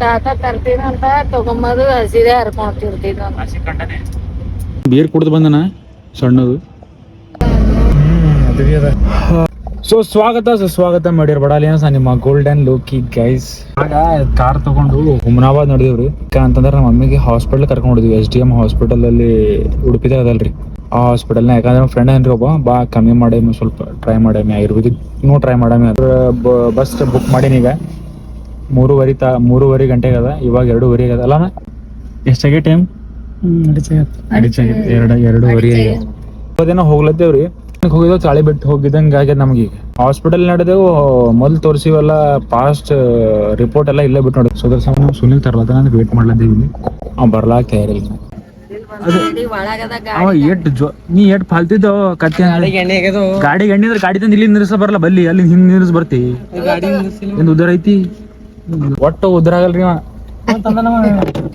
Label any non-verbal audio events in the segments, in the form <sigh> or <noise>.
ತಾತ ತರ್ತೀನಂತ ತಗೊಂಬದು ಹಸಿದೆ ಬೀರ್ ಕುಡ್ದು ಬಂದನ? ಸಣ್ಣದು. ಸೊ ಸ್ವಾಗತ ಸುಸ್ವಾಗತ ಮಾಡಿರ್ ಬಡಾಲಿಯನ್ಸ್ ನಿಮ್ಮ ಗೋಲ್ಡನ್ ಲೋಕಿ ಗೈಸ್ ಆಗ ಕಾರ್ ತಗೊಂಡು ಹುಮನಾಬಾದ್ ನಡೆದಿವ್ರಿ. ಅಂತಂದ್ರೆ ನಮ್ಮ ಮಮ್ಮಿಗೆ ಹಾಸ್ಪಿಟಲ್ ಕರ್ಕೊಂಡು ಹೋದ್ವಿ. ಎಸ್ ಡಿ ಎಂ ಹಾಸ್ಪಿಟಲ್ ಅಲ್ಲಿ ಉಡುಪಿದಾಗ ಅದಲ್ರಿ. ಆ ಹಾಸ್ಪಿಟಲ್ನ ಯಾಕಂದ್ರೆ ನಮ್ಮ ಫ್ರೆಂಡ್ ಏನ್ರಿ ಒಬ್ಬ ಬಾ ಕಮ್ಮಿ ಮಾಡಿ ಸ್ವಲ್ಪ ಟ್ರೈ ಮಾಡೇಮಿ ಆಯುರ್ವೇದಿಕ್ ನೋ ಟ್ರೈ ಮಾಡೇಮಿ ಅದ್ರ ಬಸ್ ಬುಕ್ ಮಾಡೀನಿ ಈಗ. ಮೂರುವರೆ ತಾ ಮೂರುವರೆ ಗಂಟೆಗೆ ಅದ ಇವಾಗ ಎರಡೂವರೆ ಅದ ಅಲ್ಲ ಎಷ್ಟಾಗಿ ಟೈಮ್ ಎರಡು ಎರಡೂವರೆ ಹೋಗ್ಲತ್ತೇವ್ರಿ. ಹೋಗಿದ್ದೆವು ಚಾಳಿ ಬಿಟ್ಟು ಹೋಗಿದಂಗ ಆಗ್ಯದ ನಮ್ಗೆ ಹಾಸ್ಪಿಟಲ್ ನಡೆದೆವು ಮೊದ್ಲು ತೋರಿಸಿವಲ್ಲ ಪಾಸ್ಟ್ ರಿಪೋರ್ಟ್ ಎಲ್ಲ ಇಲ್ಲೇ ಬಿಟ್ಟು ನೋಡಿ. ಸುಧರ್ ಸಾಮ ನಾವು ಸುನಿಲ್ ತರ್ಲತ್ತ ನಾನು ವೇಟ್ ಮಾಡ್ಲತ್ತೀವಿ. ಅವ್ ಬರ್ಲಾಕ ತಯಾರಿಲ್ಲ ಅವ ಎಟ್ ಜೋ ನೀ ಎಟ್ ಫಾಲ್ತಿದ್ದೋ ಕತ್ತೆ ಗಾಡಿ ಎಣ್ಣೆ ಅಂದ್ರೆ ಗಾಡಿ ತಂದು ಇಲ್ಲಿ ನಿಲ್ಲಿಸ ಬರಲ್ಲ ಬಲ್ಲಿ? ಅಲ್ಲಿ ಹಿಂಗ್ ನಿಲ್ಲಿಸ್ ಬರ್ತಿ ಏನ್ ಉದರ ಐತಿ? ಒಟ್ಟು ಉದ್ರ ಆಗಲ್ರಿ ಅವ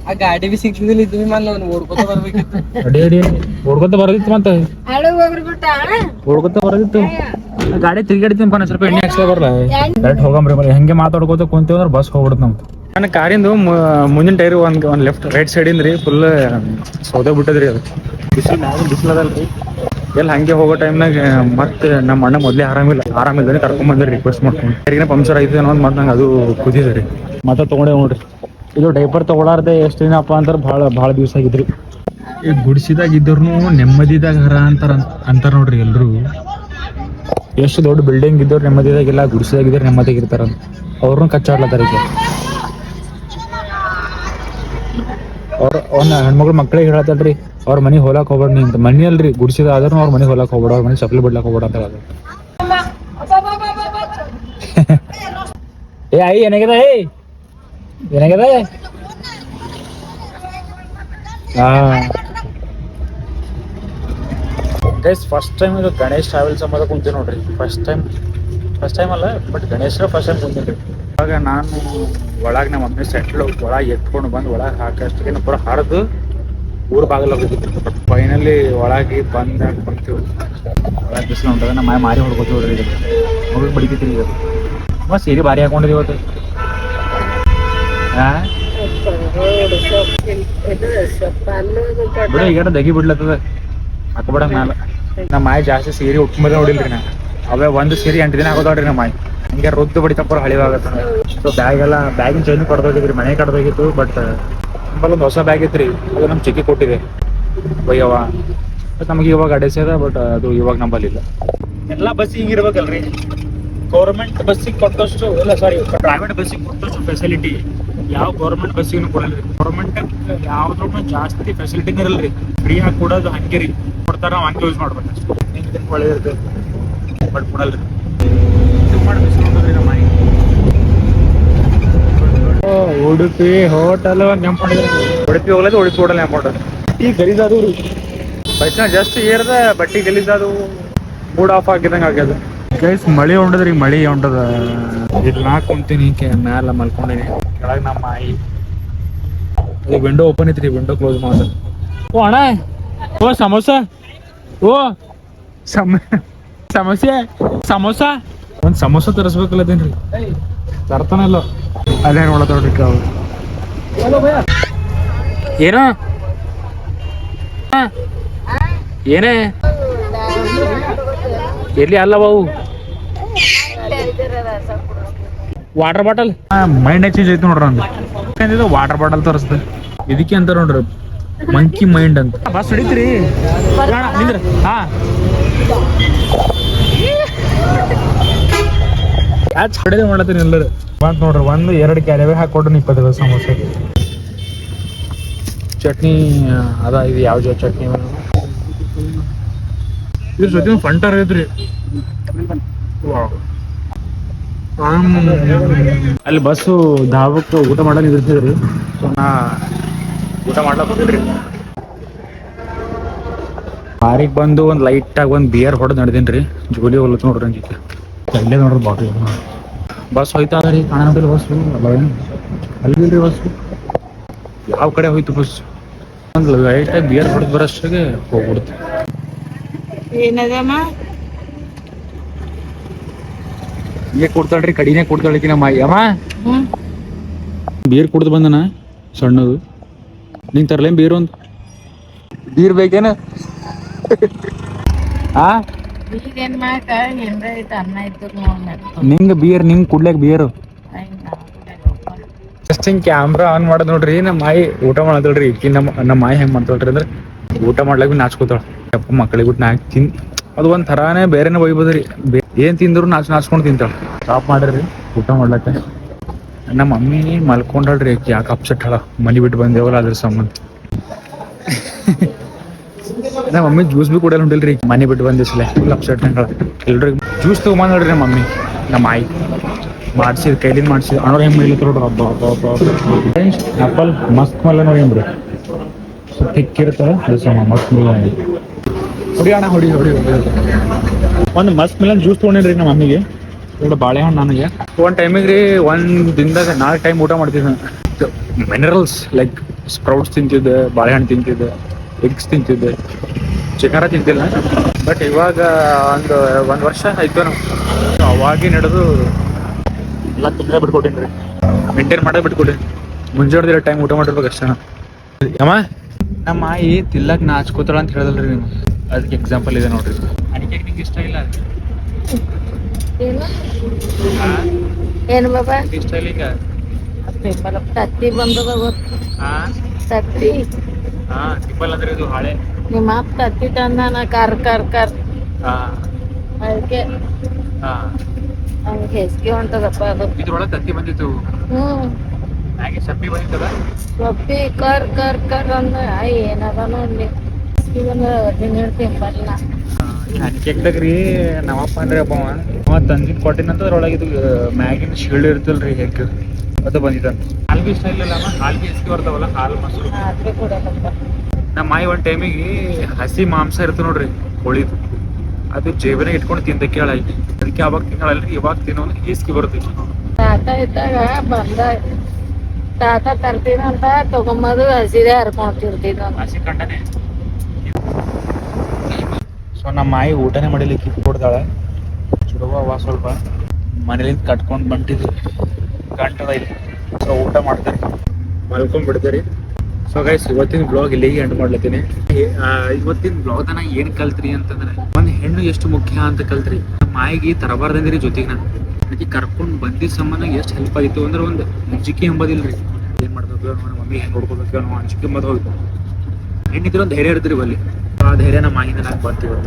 ಆ ಗಾಡಿ ಬಿ ಸಿಕ್ತಿದಿಲ್ಲ ಇದು ವಿಮಾನ ಅವ್ನು ಓಡ್ಕೊತ ಬರ್ಬೇಕಿತ್ತು. ಅಡಿ ಅಡಿ ಓಡ್ಕೊತ ಬರದಿತ್ತು ಮತ್ತೆ. ಹಳು ಹೋಗ್ರಿ ಬಿಟ್ಟ ಓಡ್ಕೊತ ಬರದಿತ್ತು. ಗಾಡಿ ತಿರ್ಗಾಡಿತೀನಿ ಪಾ ಸ್ವಲ್ಪ ಎಣ್ಣೆ ಹಾಕ್ಸ್ಲೇ ಬರಲ್ಲ ಕರೆಕ್ಟ್ ಹೋಗಂಬ್ರಿ ಬರೀ ಹಂಗೆ ಮಾತಾಡ್ಕೋತ ಕುಂತೀವಿ ಅಂದ್ರೆ ಬಸ್ ಹೋಗ್ಬಿಡುತ್ತೆ ನಮ್ದು. ನನ್ನ ಕಾರಿಂದು ಮುಂದಿನ ಟೈರ್ ಒಂದ್ ಒಂದ್ ಲೆಫ್ಟ್ ರೈಟ್ ಸೈಡ್ ರೀ ಫುಲ್ ಸೌದೆ ಬಿಟ್ಟದ್ರಿ ಅದು. ಬಿಸಿಲು ಮ್ಯಾಗ ಬಿಸಿಲದಲ್ರಿ ಎಲ್ಲಿ ಹಂಗೆ ಹೋಗೋ ಟೈಮ್ನಾಗ ಮತ್ತೆ ನಮ್ಮ ಅಣ್ಣ ಮೊದಲೇ ಆರಾಮಿಲ್ಲ ಆರಾಮಿಲ್ಲ ಕರ್ಕೊಂಡ್ ಬಂದ್ರಿ ರಿಕ್ವೆಸ್ಟ್ ಮಾಡ್ಕೊಂಡು. ಯಾರಿಗಿನ ಪಂಕ್ಚರ್ ಐತೆ ಅನ್ನೋದು ಮತ್ತೆ ನಂಗೆ ಅದು ಕುದಿದೆ ರೀ. ಮತ್ತೆ ತೊಗೊಂಡೆ ನೋಡ್ರಿ. ಇದು ಡೈಪರ್ ತೊಗೊಳಾರ್ದೆ ಎಷ್ಟು ದಿನಪ್ಪ ಅಂತಾರೆ ಭಾಳ ಭಾಳ ದಿವಸ ಆಗಿದ್ರಿ. ಈ ಗುಡಿಸಿದಾಗ ಇದ್ರು ನೆಮ್ಮದಿದಾಗ ಹರ ಅಂತಾರ ಅಂತಾರ ನೋಡ್ರಿ ಎಲ್ಲರೂ ಎಷ್ಟು ದೊಡ್ಡ ಬಿಲ್ಡಿಂಗ್ ಇದ್ದವ್ರು ನೆಮ್ಮದಿದಾಗಿಲ್ಲ ಗುಡಿಸಿದಾಗ ಇದ್ರೆ ಇರ್ತಾರ ಅವ್ರನ್ನ ಕಚ್ಚಾಡ್ಲತ್ತಾರ ಈಗ. ಅವ್ರ ಅವ್ನ ಹೆಣ್ಮಕ್ಳು ಮಕ್ಳಿಗೆ ಹೇಳತ್ತಲ್ರಿ, ಅವ್ರ ಮನೆ ಹೋಲಾಕ್ ಹೋಗ್ಬೇಡ ನೀ ಅಂತ ಮನಿ ಅಲ್ರಿ, ಗುಡಿಸಿದ ಆದ್ರೂ ಅವ್ರ ಮನೆ ಹೋಲಾಕ್ ಹೋಗ್ಬೇಡ, ಅವ್ರ ಮನೆ ಚಪ್ಪಲಿ ಬಿಡ್ಲಾಕ್ ಹೋಗ್ಬೇಡ ಅಂತ ಹೇಳೋದು ಏ, ಐ ಏನಾಗ್ಯದ ಏ ಏನಾಗ್ಯದ ಹಾ. ಗೈಸ್ ಫಸ್ಟ್ ಟೈಮ್ ಇದು ಗಣೇಶ್ ಟ್ರಾವೆಲ್ಸ್ ಅಂಬದ ಕುಂತೀನಿ ನೋಡ್ರಿ. ಫಸ್ಟ್ ಟೈಮ್ ಫಸ್ಟ್ ಟೈಮ್ ಅಲ್ಲ ಬಟ್ ಗಣೇಶ್ರ ಫಸ್ಟ್ ಟೈಮ್ ಕುಂತೀನಿ ಇವಾಗ ನಾನು ಒಳಗೆ ನಮ್ಮ ಮಮ್ಮಿ ಸೆಟ್ಲು ಒಳಗೆ ಎತ್ಕೊಂಡು ಬಂದು ಒಳಗೆ ಹಾಕಷ್ಟಕ್ಕೆ ಪೂರ ಹರಿದು ಊರ ಬಾಗಿಲು ಫೈನಲಿ ಒಳಗೆ ಬಂದು ಬರ್ತೀವಿ ಒಳಗೆ ಬಿಸಿಲು ಹೊಂಟದ ನಮ್ಮ ಮಾರಿ ಹೊಡ್ಕೋತೀವಿ ನೋಡ್ರಿ ಇದು ಹೋಗಿ ಬಡಿಕೈತಿ ಈಗ. ತುಂಬ ಸೀರೆ ಭಾರಿ ಹಾಕೊಂಡಿದ್ದೀವಿ ಇವತ್ತು. ಹಾ ಬಿಡು ಈಗ ದಗಿ ಬಿಡ್ಲತ್ತದ. ಹಾಕೋಬೇಡ ಮ್ಯಾಲ. ನಮ್ಮ ಮಾಯಿ ಜಾಸ್ತಿ ಸೀರೆ ಉಟ್ಕೊಂಬದ ನೋಡಿಲ್ರಿ ನಾ. ಅವೇ ಒಂದು ಸೀರೆ ಎಂಟು ದಿನ ಹಾಕೋದ್ರಿ ನಮ್ಮ ಮಾಯ. ಹಿಂಗೆ ರುದ್ದು ಬಡಿತಪ್ಪ ಹಳಿವಾಗತ್ತ ಸೊ ಬ್ಯಾಗ್ ಎಲ್ಲ ಬ್ಯಾಗಿನ ಚೈನ್ ಕಡ್ದೋಗಿದ್ರಿ ಮನೆ ಕಡ್ದೋಗಿತ್ತು ಬಟ್ ನಮ್ಮಲ್ಲಿ ಒಂದು ಹೊಸ ಬ್ಯಾಗ್ ಇತ್ರಿ. ಅದು ನಮ್ಮ ಚಿಕ್ಕಿ ಕೊಟ್ಟಿದೆ. ಬಯ್ಯವ ಬಟ್ ನಮಗೆ ಇವಾಗ ಅಡೆಸ್ಯದ ಬಟ್ ಅದು ಇವಾಗ ನಂಬಲ್ಲಿಲ್ಲ ಎಲ್ಲ ಬಸ್ ಹಿಂಗಿರ್ಬೇಕಲ್ರಿ. ಗೌರ್ಮೆಂಟ್ ಬಸ್ಸಿಗೆ ಕೊಟ್ಟಷ್ಟು ಇಲ್ಲ ಸಾರಿ ಪ್ರೈವೇಟ್ ಬಸ್ಸಿಗೆ ಕೊಟ್ಟಷ್ಟು ಫೆಸಿಲಿಟಿ ಯಾವ ಗೌರ್ಮೆಂಟ್ ಬಸ್ಸಿಗೂ ಕೊಡಲ್ರಿ. ಗೌರ್ಮೆಂಟ್ ಯಾವ್ದ್ರೂ ಜಾಸ್ತಿ ಫೆಸಿಲಿಟಿ ಇರಲ್ರಿ. ಫ್ರೀ ಆಗಿ ಕೊಡೋದು ಹಂಗೆ ರೀ. ಕೊಡ್ತಾರ ಹಂಗೆ ಯೂಸ್ ಮಾಡ್ಬೇಕು ಒಳ್ಳೆ ಒಳ್ಳೆದಿರ್ತದೆ ಬಟ್ ಕೊಡಲ್ರಿ ಇದು ಮಾಡಿ ಬಿಸಿ ನೋಡಿದ್ರಿ ನಮ್ಮ ಮನೆ ಉಡುಪಿ ಹೋಟೆಲ್ ಉಡುಪಿ ಹೋಗ್ಲದ ಉಡುಪಿ ಹೋಟೆಲ್ ನೆಂಪಾಡ ಈ ಗಲೀಜಾದು ಬಸ್ನ ಜಸ್ಟ್ ಏರ್ದ ಬಟ್ಟಿ ಗಲೀಜಾದವು ಮೂಡ್ ಆಫ್ ಆಗಿದಂಗ ಆಗ್ಯದ. ಗೈಸ್ ಮಳೆ ಹೊಂಡದ್ರಿ ಮಳಿ ಉಂಡದ. ಇಲ್ಲಿ ನಾ ಕುಂತೀನಿ ಮ್ಯಾಲ ಮಲ್ಕೊಂಡಿನಿ. ಕೆಳಗ ನಮ್ಮ ಆಯಿ. ಈ ವಿಂಡೋ ಓಪನ್ ಐತ್ರಿ ವಿಂಡೋ ಕ್ಲೋಸ್ ಮಾಡ. ಓ ಅಣ್ಣ. ಓ ಸಮೋಸ. ಓ. ಸಮ ಸಮೋಸೆ. ಸಮೋಸ. ಒಂದ್ ಸಮೋಸ ತರಿಸ್ಬೇಕಲ್ಲದೇನ್ರಿ ತರ್ತಾನಲ್ಲ ಅಲ್ಲೇ ನೋಡ್ರಿ ಅವ್ರು? ಏನ? ಏನೇ? ಎಲ್ಲಿ ಅಲ್ಲ ಬಾವು? ವಾಟರ್ ಬಾಟಲ್ ಮೈಂಡ್ ಚೇಂಜ್ ಐತಿ ನೋಡ್ರಿ ನಂದು. ವಾಟರ್ ಬಾಟಲ್ ತರಿಸ್ದೆ. ಇದಕ್ಕೆ ಅಂತ ನೋಡ್ರಿ. ಮಂಕಿ ಮೈಂಡ್ ಅಂತ. ಬಸ್ ಹಿಡಿತ್ರಿ ನಿಂದ್ರ. ಹಾ. ಕ್ಯಾಚ್ ಕಡೆದೇ ಮಾಡತ್ತೀನಿ ಎಲ್ಲರೂ. ಬಂತ ನೋಡ್ರಿ ಒಂದು ಎರಡು ಕ್ಯಾರಿವೆ ಹಾಕೊಡ್ರಿ ಇಪ್ಪತ್ತು ಸಮೋಸೆ. ಚಟ್ನಿ ಅದ ಇದು ಯಾವ ಜೊತೆ ಚಟ್ನಿ ಇದ್ರ. ಜೊತೆ ಫಂಟರ್ ಐತ್ರಿ ಅಲ್ಲಿ ಬಸ್ಸು ಧಾಬಕ್ಕೆ ಊಟ ಮಾಡಕ್ ನಿಂದಿರ್ತಿದ್ರಿ ಸೊ ನಾ ಊಟ ಮಾಡ್ಲಕ್ ಹೋಗಿದ್ರಿ ಬಾರಿಗೆ ಬಂದು ಒಂದು ಲೈಟಾಗಿ ಒಂದು ಬಿಯರ್ ಹೊಡೆದು ನಡೆದೀನಿ ಜೋಲಿ ನೋಡ್ರಿ ಹಂಗೆ ಅಲ್ಲೇ ನೋಡ್ರಿ ಬಾಟ್ಲಿ ಬಸ್ ಹೋಯ್ತಾ ರೀ ಕಾಣ ಬಸ್ ಬಸ್ಸು ಅಲ್ಲಿಲ್ರಿ ಬಸ್ಸು ಯಾವ ಕಡೆ ಹೋಯ್ತು ಬಸ್ ಒಂದು ಲೈಟ್ ಬಿಯರ್ ಹೊಡೆದು ಬರೋಷ್ಟಾಗೆ ಹೋಗ್ಬಿಡ್ತು ಏನದಮ್ಮ ಈಗ ಕೊಡ್ತಾಳ್ರಿ ಕಡಿನೇ ಕೊಡ್ತಾಳಿ ನಮ್ಮ ಅಯ್ಯಮ್ಮ ಬೀರ್ ಕುಡ್ದು ಬಂದನ ಸಣ್ಣದು ನಿಂಗೆ ತರ್ಲೇನ್ ಬೀರ್ ಒಂದು ಬೀರ್ ಬೇಕೇನ ಆ ಈಗ ಏನ್ ಮಾಕ ಏನ್ರ ಐತೆ ಅನ್ನ ಇತ್ತು ನೋಡ್ ನಿಂಗೆ ಬೀರ್ ನಿಂಗೆ ಕುಡ್ಲಾಕ ಬೀರು ಜಸ್ಟ್ ಹಿಂಗೆ ಕ್ಯಾಮ್ರಾ ಆನ್ ಮಾಡೋದು ನೋಡ್ರಿ ನಮ್ಮ ಮಾಯಿ ಊಟ ಮಾಡದಳ್ರಿ ಇಕ್ಕಿ ನಮ್ಮ ನಮ್ಮ ಮಾಯಿ ಹೆಂಗ್ ಮಾಡ್ತಾಳ್ರಿ ಅಂದ್ರೆ ಊಟ ಮಾಡ್ಲಾಕ ಬಿ ನಾಚ್ಕೋತಾಳ. ಯಪ್ಪ ಮಕ್ಕಳಿಗೆ ಬಿಟ್ಟು ನಾಕ್ ತಿನ್ ಅದು ಒಂದ್ ತರಾನೇ ಬೇರೆನೇ ಒಯ್ಬೋದ್ರಿ ಬೇ- ಏನ್ ತಿಂದ್ರು ನಾಚ್ ನಾಚ್ಕೊಂಡು ತಿಂತಾಳ. ಸ್ಟಾಪ್ ಮಾಡ್ರಿ. ಊಟ ಮಾಡ್ಲಕ್ಕ ನಮ್ಮ ಮಮ್ಮಿ ಮಲ್ಕೊಂಡಳ್ರಿ ಯಾಕೆ ಅಪ್ಸೆಟ್ ಹಳ ಮನಿ ಬಿಟ್ಟು ಬಂದೇವಲ್ಲ ಅದ್ರ ಸಂಬಂಧ. <laughs> ನಮ್ಮ ಮಮ್ಮಿ ಜ್ಯೂಸ್ ಬಿ ಕುಡಿಯಲ್ಲ ಹೊಂಟಿಲ್ರಿ. ಮನೆ ಬಿಟ್ಟು ಬಂದಿಸ್ಲೆ ಫುಲ್ ಅಪ್ಸೆಟ್ ಹಂಗಳ ಎಲ್ರಿಗೂ ಜ್ಯೂಸ್ ತಗೊಂಬಾ ನೋಡ್ರಿ ನಮ್ಮ ಮಮ್ಮಿ ನಮ್ಮ ಆಯಿ. ಮಾಡ್ಸಿದ್, ಕೈಲಿಂದ ಮಾಡ್ಸಿದ್. ಅಣ್ಣ ಹೆಂಗ್ ಮಾಡಿಲ್ಲ ನೋಡ್ರಿ. ಆಪಲ್ ಮಸ್ತ್ ಮಲ್ಲ ನೋಡಿ ಬ್ರಿ ಥಿಕ್ ಸಮ ಮಸ್ತ್ ಮಿಲನ್ ಹೊಡಿ. ಅಣ್ಣ, ಹೊಡಿ ಹೊಡಿ ಒಂದು ಮಸ್ತ್ ಮಿಲನ್ ಜ್ಯೂಸ್ ತೊಗೊಂಡಿನ್ರಿ ನಮ್ಮ ಮಮ್ಮಿಗೆ. ಎರಡು ಬಾಳೆಹಣ್ಣು ನನಗೆ. ಒಂದು ಟೈಮಿಗೆ ರೀ, ಒಂದು ದಿನದಾಗ ನಾಲ್ಕು ಟೈಮ್ ಊಟ ಮಾಡ್ತಿದ್ದೆ. ಮಿನರಲ್ಸ್ ಲೈಕ್ ಸ್ಪ್ರೌಟ್ಸ್ ತಿಂತಿದ್ದೆ, ಬಾಳೆಹಣ್ಣು ತಿಂತಿದ್ದೆ. Eggs ತಿಂತಿದ್ದೆ chicken ತಿಂತಿಲ್ಲ. ಬಟ್ ಇವಾಗ ಒಂದು ಒಂದು ವರ್ಷ ಆಯ್ತು ನಾವು ಅವಾಗಿ ನಡೆದು ಎಲ್ಲ ತಿಂದ್ರೆ ಬಿಟ್ಕೊಟ್ಟೇನಿ ರೀ. ಮೇಂಟೈನ್ ಮಾಡೇ ಬಿಟ್ಕೊಟ್ಟಿನಿ. ಮುಂಜಾನೆ ಟೈಮ್ ಊಟ ಮಾಡಿರ್ಬೇಕು ಅಷ್ಟೇ ಅಮ್ಮ ನಮ್ಮ ಮಾಯಿ ತಿಲ್ಲಕ್ ನಾಚ್ಕೋತಾಳ ಅಂತ ಹೇಳಿದಲ್ರಿ ನೀವು ಅದಕ್ಕೆ ಎಕ್ಸಾಂಪಲ್ ಇದೆ ನೋಡ್ರಿ. ಅಡಿಕೆ ನಿಂಗೆ ಇಷ್ಟ ಇಲ್ಲ? ಏನು? ಬಾಬಾ? ಇಷ್ಟ ಇಲ್ಲ ಈಗ? ಸತ್ತಿ ಬಂದದ ಗೊತ್ತು. ಹಾ ಸಿಂಪಲ್ ಅಂದ್ರೆ ಇದು ಹಾಳೆ. ನಿಮ್ಮ ಅಪ್ಪ ತಂದಾನ ಕರ್ ಕರ್ ಕರ್. ಹಾ. ಅದಕ್ಕೆ ಹಾ. ಹಂಗೆ ಹೆಸ್ಗೆ ಹೊಂಟದಪ್ಪ ಅದು. ಇದ್ರೊಳಗೆ ತತ್ತಿ ಬಂದಿತ್ತು. ಹ್ಮ್. ಹಾಗೆ ಸಪ್ಪಿ ಬಂದಿತ್ತಲ್ಲ? ಸೊಪ್ಪಿ ಕರ್ ಕರ್ ಕರ್ ಅಂದ ಅಯ್ಯ ಏನದ ನೋಡಿ ಇವನ ಹದಿನೇಳು ತಿಂಬಲ್ಲ ಕೇಕ್ದಾಗ ರೀ ನಮ್ಮಪ್ಪ ಅಂದ್ರೆ ಅಪ್ಪ ಅವ. ಅವ ತಂದಿದ್ ಕೊಟ್ಟಿನಂತ ಅದ್ರೊಳಗೆ ಇದು ಮ್ಯಾಗಿನ ಶೀಲ್ಡ್ ಇರ್ತಲ್ರಿ ಹೆಗ್ ಅದು ಬಂದಿದ್ದಂತ ಹಾಲ್ಗೆ ಇಷ್ಟ ಇಲ್ಲ ಹಾಲ್ಗೆ ಎಷ್ಟು ಬರ್ತಾವಲ್ಲ ಹಾಲು ಮೊಸರು. ಆದ್ರೆ ಕೊಡಲ್ಲಪ್ಪ ನಮ್ಮ ಮಾಯಿ ಒಂದು ಟೈಮಿಗೆ ಹಸಿ ಮಾಂಸ ಇರ್ತದೆ ನೋಡ್ರಿ ಕೋಳಿದು ಅದು ಜೇಬನಾಗ ಇಟ್ಕೊಂಡು ತಿಂದ ಕೇಳಿ ಅದಕ್ಕೆ ಅವಾಗ ತಿನ್ನಲ್ಲ ಇವಾಗ ತಿನ್ನೋ ಈಸ್ಕಿ ಬರ್ತೀವಿ ತಾತ ಇದ್ದಾಗ ಬಂದ ತಾತ ತರ್ತೀನಂತ ತಗೊಂಬದು ಹಸಿದೇ ಹರ್ಕೊಂತಿರ್ತಿದ್ದ ಹಸಿ ಕಂಡನೆ ಸೊ ನಮ್ಮ ಮಾಯಿ ಊಟನೇ ಮಾಡಿಲಿಕ್ಕೆ ಕೊಡ್ತಾಳೆ ಚುಡುವ ಅವ ಸ್ವಲ್ಪ. ಮನೇಲಿಂದ ಕಟ್ಕೊಂಡು ಬಂಟಿದ್ವಿ. ಗಂಟದ ಇಲ್ಲಿ ಸೊ ಊಟ ಮಾಡ್ತಾರೆ. ಮಲ್ಕೊಂಡ್ ಬಿಡ್ತೀರಿ ಸೊ ಗೈಸ್ ಇವತ್ತಿನ ಬ್ಲಾಗ್ ಇಲ್ಲಿಗೆ ಎಂಡ್ ಮಾಡ್ಲತ್ತೀನಿ? ಇವತ್ತಿನ ಬ್ಲಾಗ್ ಏನು ಕಲ್ತ್ರಿ ಅಂತಂದ್ರೆ, ಒಂದ್ ಹೆಣ್ಣು ಎಷ್ಟು ಮುಖ್ಯ ಅಂತ ಕಲ್ತ್ರಿ? ಮಾಯಿಗೆ ತರಬಾರ್ದಂದ್ರಿ ಜೊತೆಗೆ ನಾನು. ಅದಕ್ಕೆ ಕರ್ಕೊಂಡು ಬಂದಿದ್ ಸಂಬಂಧ ಎಷ್ಟು ಹೆಲ್ಪ್ ಆಗಿತ್ತು ಅಂದ್ರೆ ಒಂದು ಅಂಜಿಕೆ ಎಂಬುದಿಲ್ರಿ ಏನ್ ಮಾಡ್ಬೇಕು ನಮ್ಮ ಮಮ್ಮಿ ಹೆಂಗ್ ನೋಡ್ಕೋಬೇಕು ಅನ್ನೋ ಅಂಜಿಕೆ ಎಂಬುದು ಹೋಗಿತ್ತು ಹೆಣ್ಣಿದ್ರೆ ಒಂದು ಧೈರ್ಯ ಇರ್ತೀರಿ ಬಲ್ಲಿ ಆ ಧೈರ್ಯ ನಮ್ಮ ಮಾಯಿಂದ ನಾನು ಬರ್ತೀವಿ